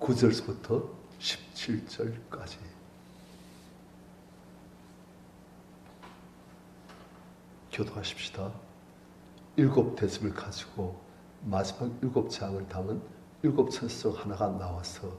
9절부터 17절까지 교도하십시다. 일곱 대접을 가지고 마지막 일곱 장을 담은 일곱 천성 하나가 나와서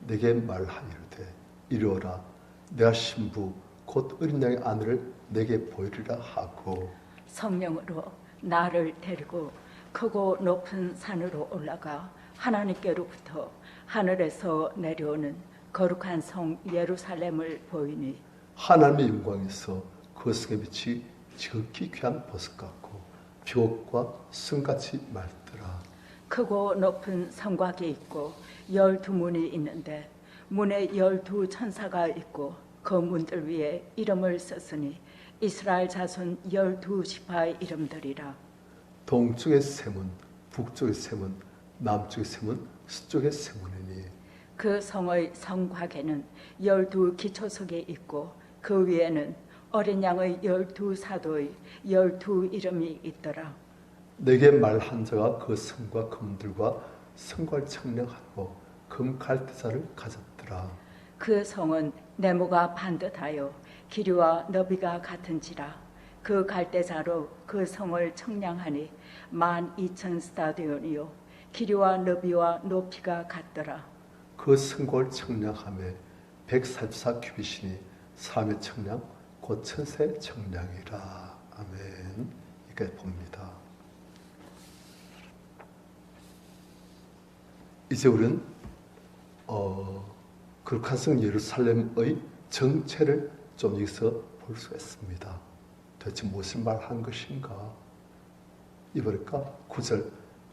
내게 말하이르되 이르어라 내가 신부 곧 어린 양의 아내를 내게 보이리라 하고 성령으로 나를 데리고 크고 높은 산으로 올라가 하나님께로부터 하늘에서 내려오는 거룩한 성 예루살렘을 보이니 하나님의 영광에서 그 성의 빛이 지극히 귀한 보석 같고 비옥과 승같이 맑더라. 크고 높은 성곽이 있고 열두 문이 있는데 문에 열두 천사가 있고 그 문들 위에 이름을 썼으니 이스라엘 자손 열두 지파의 이름들이라. 동쪽의 세문 북쪽의 세문 남쪽의 세문 서쪽의 세문이니 그 성의 성곽에는 열두 기초석이 있고 그 위에는 어린 양의 열두 사도의 열두 이름이 있더라. 내게 말한 자가 그 성과 금들과 성곽을 청량하고 금 갈대자를 가졌더라. 그 성은 네모가 반듯하여 길이와 너비가 같은지라. 그 갈대자로 그 성을 청량하니 만 이천 스타디온이요 길이와 너비와 높이가 같더라. 그 성곽을 청량함에 144 규빗이니 사람의 청량 곧 천세 청량이라. 아멘. 이렇게 봅니다. 이제 우리는 어, 거룩한 성 예루살렘의 정체를 좀 여기서 볼 수가 있습니다. 도대체 무엇을 말한 것인가? 이보니까 9절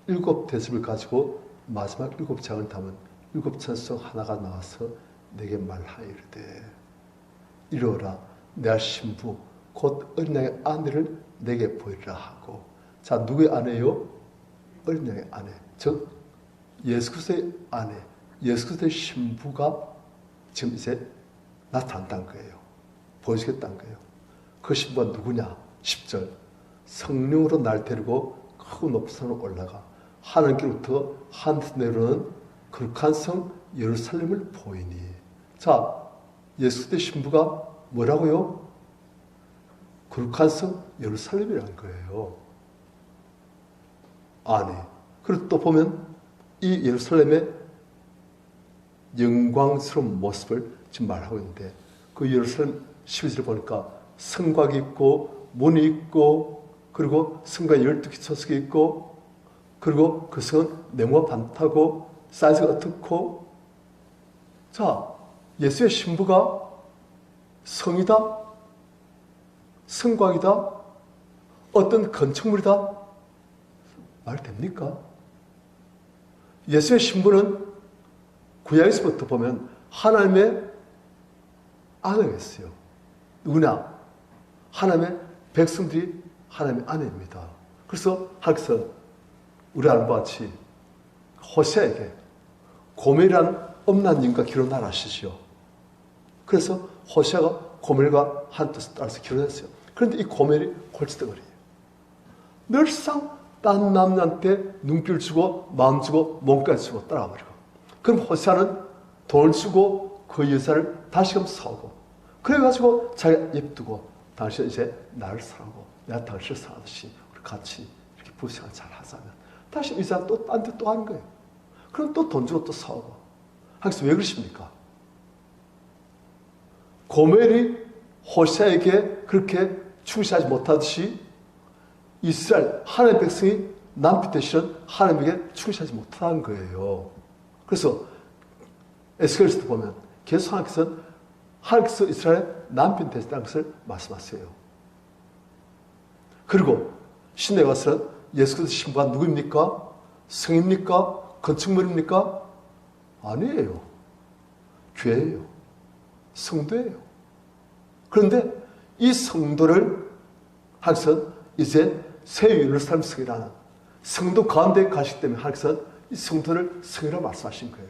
일곱 대접을 가지고 마지막 일곱 장을 담은 일곱 천성 하나가 나와서 내게 말하이르되 이르어라 내가 신부 곧 어린 양의 아내를 내게 보이리라 하고 자 누구의 아내요? 어린 양의 아내 즉 예수 그리스도의 아내 예수 그리스도의 신부가 지금 이제 나타난다는 거예요 보여주겠다는 거예요 그 신부가 누구냐? 10절 성령으로 날 데리고 크고 높은 산으로 올라가 하나님께로부터 하늘에서 내려오는 거룩한 성 예루살렘을 보이니 자 예수 그리스도의 신부가 뭐라고요? 거룩한 성 예루살렘이라는 거예요. 아니. 그리고 또 보면 이 예루살렘의 영광스러운 모습을 지금 말하고 있는데 그 예루살렘 12절 보니까 성곽이 있고 문이 있고 그리고 성곽에 열두 기초석이 있고 그리고 그 성은 네모가 반타고 사이즈가 어떻고 자 예수의 신부가 성이다 성곽이다 어떤 건축물이다 말 됩니까? 예수의 신부는 구약에서부터 보면 하나님의 아내였어요. 누구냐? 하나님의 백성들이 하나님의 아내입니다. 그래서 하나님께서 우리 아는 바와 같이 호세에게 고멜이라는 엄난 인과 결혼하라 하시죠. 그래서 호세가 고멜과 한 뜻을 따라서 결혼했어요. 그런데 이 고멜이 골치덩어리예요. 늘상 딴 남자한테 눈길 주고 마음 주고 몸까지 주고 따라가 버리고 그럼 호세아는 돈을 주고 그 여자를 다시금 사오고 그래가지고 자기가 입두고 당신 이제 나를 사랑하고 내가 당신을 사랑하듯이 우리 같이 이렇게 부생활 잘 하자면 다시 이 사람 또 딴 데또 하는 거예요. 그럼 또 돈 주고 또 사오고 하면서 왜 그러십니까? 고멜이 호세에게 그렇게 충실하지 못하듯이 이스라엘 하나님의 백성이 남편 되시는 하나님에게 충실하지 못한 거예요. 그래서 에스겔에서도 보면 계속 하나님께서는 하나님께서 이스라엘 남편 되시다는 것을 말씀하세요. 그리고 신에 가서는 예수 그리스도 신부가 누구입니까? 성입니까? 건축물입니까? 아니에요. 교회예요. 성도예요. 그런데 이 성도를 하나님께서 이제 새 예루살렘 성이라는 성도 가운데 가시기 때문에 하나님께서 이 성도를 성이라고 말씀하신 거예요.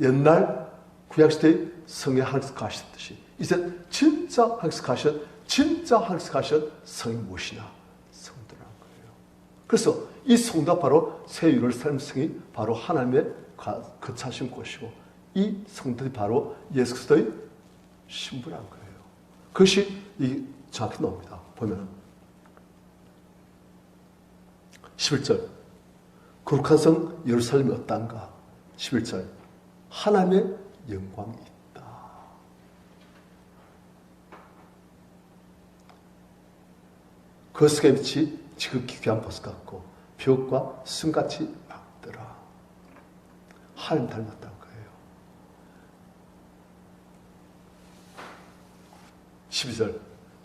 옛날 구약시대의 성에 하나님께서 가셨듯이 이제 진짜 하나님께서 가신 진짜 하나님께서 가신 성이 무엇이냐? 성도라는 거예요. 그래서 이 성도가 바로 새 예루살렘 성이 바로 하나님의 가- 거처하신 곳이고 이 성들이 바로 예수 그리스도의 신부란 거예요. 그것이 이 정확히 나옵니다. 보면 11절 거룩한 성 예루살렘이 어떤가? 11절 하나님의 영광이 있다. 거스의 빛이 지극히 귀한 보석 같고 벽과 순같이 밝더라. 하나님 닮았다는 거예요. 12절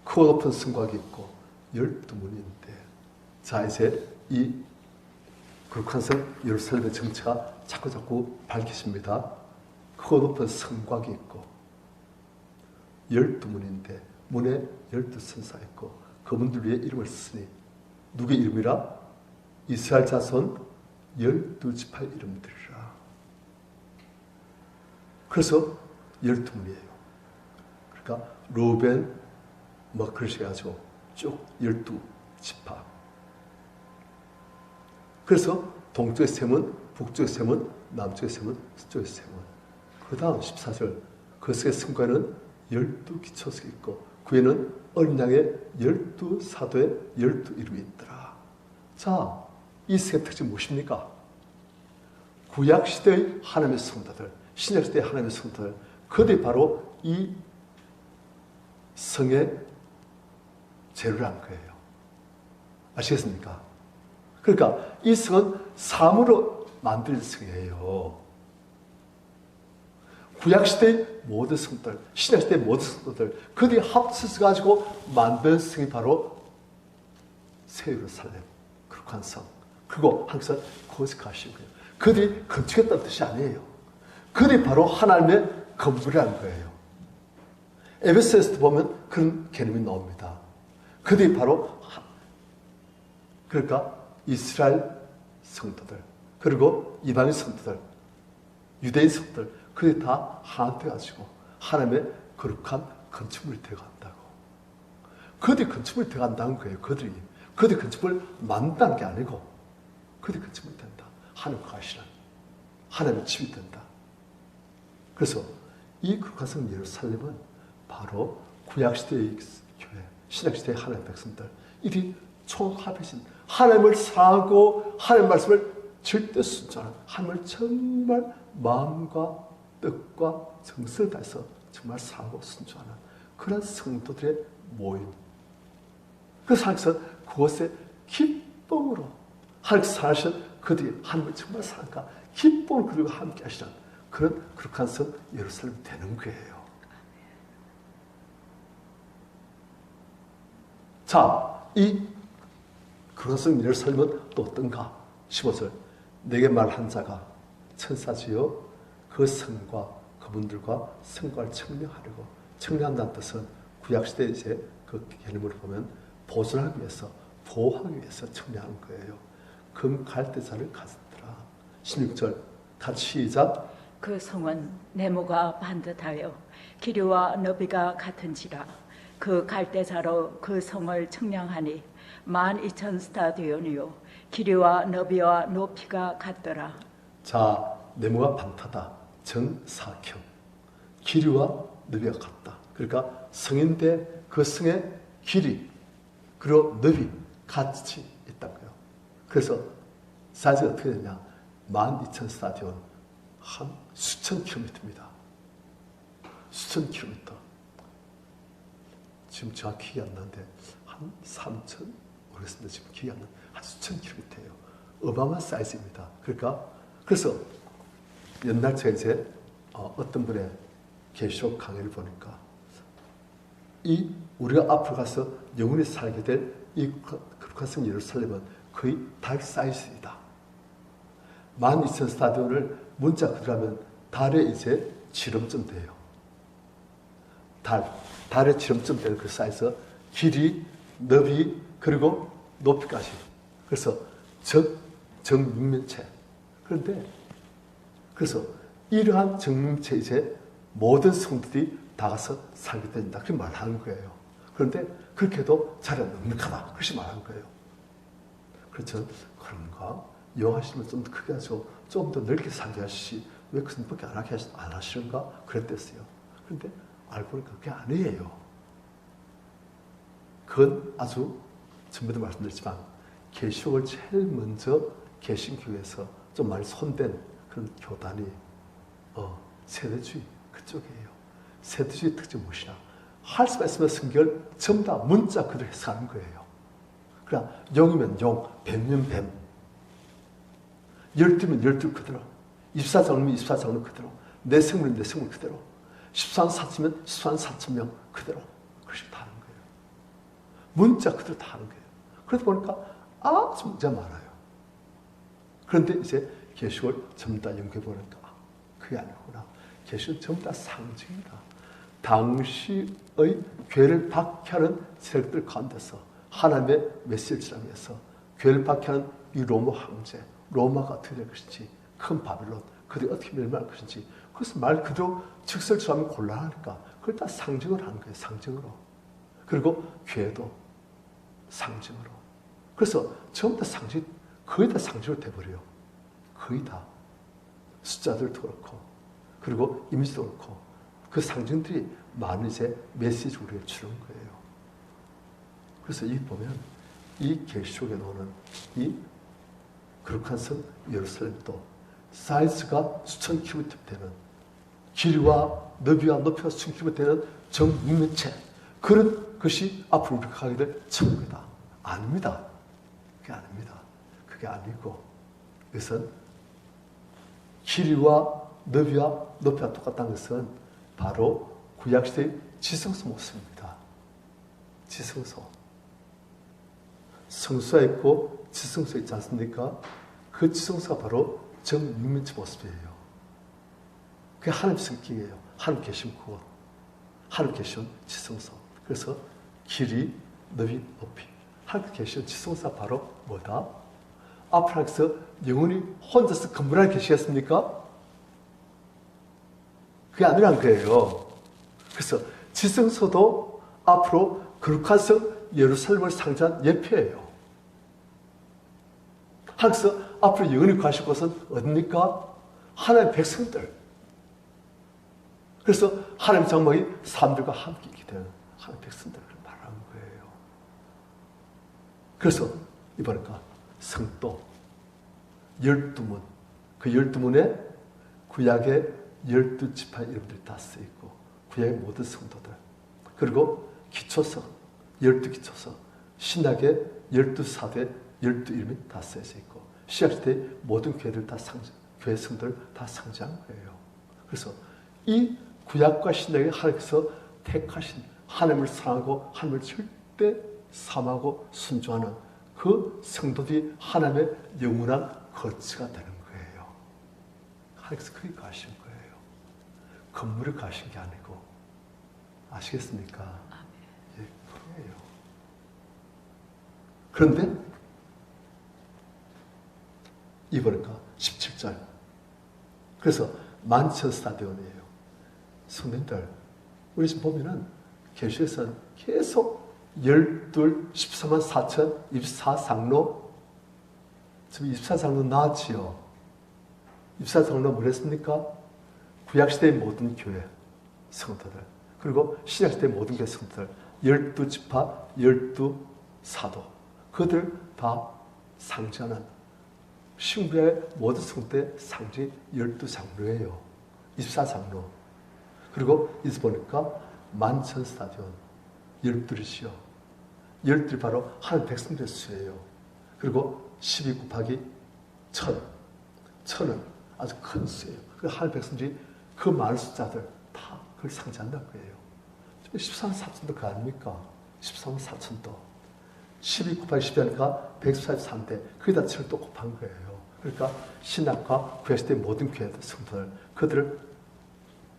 크고 높은 성곽이 있고 열두 문인데 자 이제 이 거룩한 성 예루살렘의 정체가 자꾸 자꾸 밝혀집니다. 크고 높은 성곽이 있고 열두 문인데 문에 열두 선사 있고 그분들 위에 이름을 쓰니 누구의 이름이라? 이스라엘 자손 열두 지파의 이름들이라. 그래서 열두 문이에요. 그러니까 로벤 뭐 그렇게 해가지고 쭉 열두 지파. 그래서 동쪽의 셈은 북쪽의 셈은 남쪽의 셈은 서쪽의 셈은 그 다음 14절 그 속의 승관은 열두 기초석이 있고 그 위에는 어린 양의 열두 사도의 열두 이름이 있더라. 자, 이 색의 특징 무엇입니까? 구약시대의 하나님의 성도들, 신약시대의 하나님의 성도들, 그들이 바로 이 성의 재료라는 거예요. 아시겠습니까? 그러니까 이 성은 사물로 만든 성이에요. 구약시대의 모든 성들, 신약시대의 모든 성도들, 그들이 합쳐서 가지고 만든 성이 바로 새 예루살렘, 거룩한 성. 그리고 항상 거예요. 그들이 건축했다는 뜻이 아니에요. 그들이 바로 하나님의 건물이라는 거예요. 에베소에서 보면 그런 개념이 나옵니다. 그들이 바로 하- 그러니까 이스라엘 성도들 그리고 이방인 성도들 유대인 성도들 그들이 다 하나 돼 가지고 하나님의 거룩한 건축물이 되어간다고. 그들이 건축물이 되어간다는 거예요. 그들이 그들이 건축물을 만든다는 게 아니고 그들이 건축물이 된다. 하나님 가시는 하나님의 집이 된다. 그래서 이 거룩한 성 예루살렘은 바로 구약시대의 교회, 신약시대의 하나님의 백성들, 이들이 총합해진 하나님을 사고 하나님 말씀을 절대 순종하는 하나님을 정말 마음과 뜻과 정성을 다해서 정말 사고 순종하는 그런 성도들의 모임. 그래서 하나님께서 그곳에 기쁨으로 하나님께서 사신 그들이 하나님을 정말 사랑과 기쁨을 그리고 함께 하시는 그런 거룩한 성 예루살렘이 되는 거예요. 자, 이 그것은 예루살렘은 또 어떤가? 15절. 내게 말한 자가 천사지요 그 성과 그분들과 성과를 청량하려고 청량한다는 뜻은 구약시대 이제 그 개념으로 보면 보존하기 위해서 보호하기 위해서 청량한 거예요. 금 갈대자를 가졌더라. 16절 같이 시작 그 성은 네모가 반듯하여 길이와 너비가 같은지라 그 갈대자로 그 성을 청량하니 만 이천 스타디온이요 길이와 너비와 높이가 같더라 자, 네모가 반타다. 정사형. 길이와 너비가 같다. 그러니까 성인데 그 성의 길이 그리고 너비 같이. 그래서 사이즈가 어떻게 되냐? 12,000 스타디온 한 수천 킬로미터입니다. 수천 킬로미터. 지금 정확히 기억이 안 나는데 한 3천 모르겠습니다. 지금 기억이 안 나. 한 수천 킬로미터예요. 어마어마한 사이즈입니다. 그러니까 그래서 옛날 제가 이제 어, 어떤 분의 계시록 강의를 보니까 이 우리가 앞으로 가서 영원히 살게 될 이 거룩한 성 예루살렘은 거의 달 사이즈이다. 12,000 스타디온을 문자 그대로하면 달에 이제 지름쯤 돼요. 달, 달에 지름쯤 되는 그 사이즈, 길이, 너비, 그리고 높이까지. 그래서 적, 정육면체. 그런데, 그래서 이러한 정육체 이제 모든 성들이 다 가서 살게 된다. 그렇게 말하는 거예요. 그런데 그렇게 해도 자리가 넉넉하다. 그렇게 말하는 거예요. 저는 그런가? 여호와시면 좀더 크게 하시고 좀 더 넓게 살게 하시지 왜 그것밖에 안, 하게 하시, 안 하시는가 그랬댔어요. 그런데 알고 보니까 그게 아니에요. 그건 아주 전부도 말씀드렸지만 계시록을 제일 먼저 개신교에서 좀 많이 손댄 그런 교단이 어, 세대주의 그쪽이에요. 세대주의 특징이 무엇이냐? 할 수가 있으면 성경을 전부 다 문자 그대로 해석하는 거예요. 그러나 용이면 용, 뱀이면 뱀, 열두면 열두 그대로, 24장르면 24장르 그대로, 내 생물은 내 생물 그대로, 14만 4천면 14만 4천 명 그대로 그렇게 다 하는 거예요. 문자 그대로 다 하는 거예요. 그러다 보니까 아주 문제가 많아요. 그런데 이제 계시록을 전부 다 연구해 보니까 아, 그게 아니구나. 계시록은 전부 다 상징이다. 당시의 교회를 박해하는 세력들 가운데서 하나님의 교회를 박해하는 이 로마 황제, 로마가 어떻게 될 것인지, 큰 바빌론, 그들이 어떻게 멸망할 것인지, 그것을 말 그대로 직설처럼 곤란하니까 그걸 다 상징을 하는 거예요, 상징으로. 그리고 교회도 상징으로. 그래서 전부 다 상징, 거의 다 상징으로 돼버려요. 거의 다. 숫자들도 그렇고, 그리고 이미지도 그렇고, 그 상징들이 많은 이제 메시지 우리에게 주는 거예요. 그래서 이 보면 이 계시록에 나오는 이 거룩한 성 예루살렘도 사이즈가 수천 큐비트 되는 길이와 너비와 높이가 수천 큐비트 되는 정육면체 그런 것이 앞으로 우리가 가게 될 천국이다. 아닙니다. 그게 아닙니다. 그게 아니고 이것은 길이와 너비와 높이가 똑같다는 것은 바로 구약시대의 지성소 모습입니다. 지성소. 성수가 있고 지성소 있지 않습니까? 그 지성소가 바로 정육면체 모습이에요. 그게 하나님 성격이에요. 하나님 계신 그곳. 하나님 계신 지성소. 그래서 길이, 너비, 높이. 하나님 계신 지성소가 바로 뭐다? 아프라에서 영원히 혼자서 건물 안에 계시겠습니까? 그게 아니란 거예요. 그래서 지성소도 앞으로 거룩한 성 예루살렘을 상징한 예표예요. 하나님께서 앞으로 영원히 가실 곳은 어딥니까? 하나님의 백성들. 그래서 하나님 장막이 사람들과 함께 있게 되는 하나님 백성들을 말하는 거예요. 그래서 이번에가 성도 열두 문, 그 열두 문에 구약의 열두 지파 이름들이 다 쓰여있고 구약의 모든 성도들 그리고 기초서 열두 기초서 신약의 열두 사대 열두 이름이 다 쓰여져 있고 시작시대 모든 교회들 다 상징 교회 성들 다 거예요. 그래서 이 구약과 신약의 하나님께서 택하신 하나님을 사랑하고 하나님을 절대 삼하고 순종하는 그 성도들이 하나님의 영원한 거치가 되는 거예요. 하나님께서 그게 가신 거예요. 건물을 가신 게 아니고 아시겠습니까? 예, 그래요. 그런데 이번에가 17절. 그래서 만천 스타디온이에요. 성도들, 우리 지금 보면은 계시에서는 계속 12, 14만 4천, 24장로, 지금 24장로 나왔지요. 24장로 뭐랬습니까? 구약시대의 모든 교회 성도들, 그리고 신약시대의 모든 교회 성도들, 12지파, 12사도, 그들 다 상징하는 신부의 모든 성도의 상징 12장로예요. 24장로. 그리고 이제 보니까 만천 스타디온 12이시요. 12이 바로 한 백성들의 수예요. 그리고 12 곱하기 천. 천은 아주 큰 수예요. 그한 백성들이 그 많은 숫자들 다 그걸 상징한다는 거예요. 14만 4천도 그 아닙니까? 14만 4천도. 12 곱하기 10이 하니까 143대. 거기다 7을 또 곱한 거예요. 그러니까 신학과 구약시대 모든 교회들, 성도들, 그들을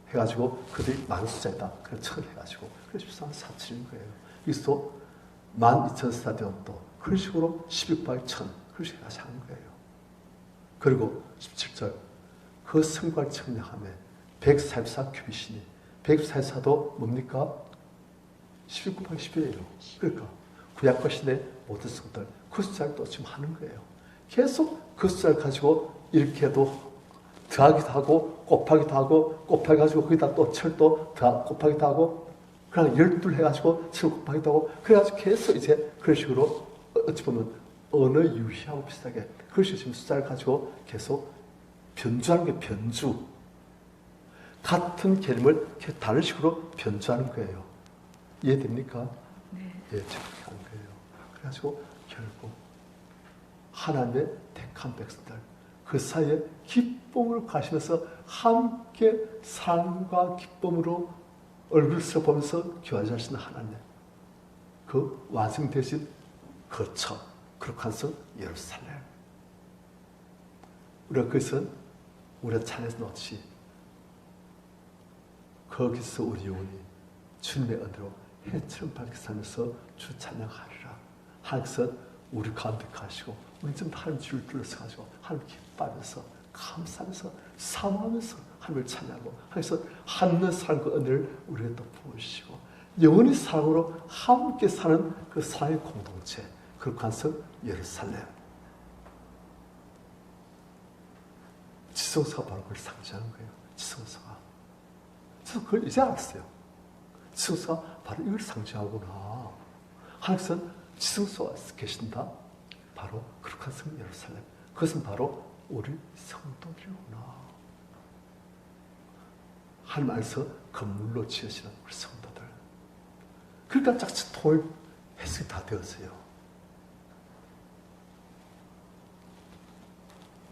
해가지고 그들이 많은 숫자이다. 그래서 천 해가지고. 그래서 14만 4천인 거예요. 여기서 12,000 스타디온도 그런 식으로 12 곱하기 1000. 그런 식으로 다시 하는 거예요. 그리고 17절. 그 성곽 청량함에 144 큐비시니 144도 뭡니까? 12 곱하기 10이에요. 그러니까 구약과 신의 모든 성들 그 숫자를 또 지금 하는 거예요. 계속 그 숫자를 가지고 이렇게 해도 더하기도 하고 곱하기도 하고 곱하기 가지고 거기다 또 철도 더 곱하기도 하고 그냥 열둘 해가지고 철 곱하기도 하고 그래가지고 계속 이제 그런 식으로 어찌 보면 언어 유희하고 비슷하게 그런 식으로 지금 숫자를 가지고 계속 변주하는 게 변주 같은 개념을 다른 식으로 변주하는 거예요 이해됩니까? 네. 예, 그래가지고 결국 하나님의 택한 백성들 그 사이에 기쁨을 가시면서 함께 사랑과 기쁨으로 얼굴을 보면서 교환하시는 하나님 그 대신 거처 그렇게해서 예루살렘 우리가 그것은 우리가 찬에서 놓지 거기서 우리 영혼이 주님의 은혜로 해처럼 밝게 살면서 주 찬양하리라. 하나님께서 우리 가운데 가시고 우리 좀 하나님 주를 둘러서 가지고 하나님 기뻐하면서 감사하면서 사모하면서 하나님을 찬양하고 하나님께서 하늘 사랑과 은혜를 우리에게 또 부으시고 영원히 사랑으로 함께 사는 그 사랑의 공동체 그렇게 해서 예루살렘 지성서가 바로 그걸 상징하는 거예요. 지성서가. 저는 그걸 이제 알았어요. 지성소가 바로 이걸 상징하구나. 하나님께서 지성소가 계신다. 바로 그렇게 성 예루살렘. 그것은 바로 우리 성도들이구나. 하나님 안에서 건물로 지어지는 우리 성도들. 그러니까 짝지 통일 해석이 다 되었어요.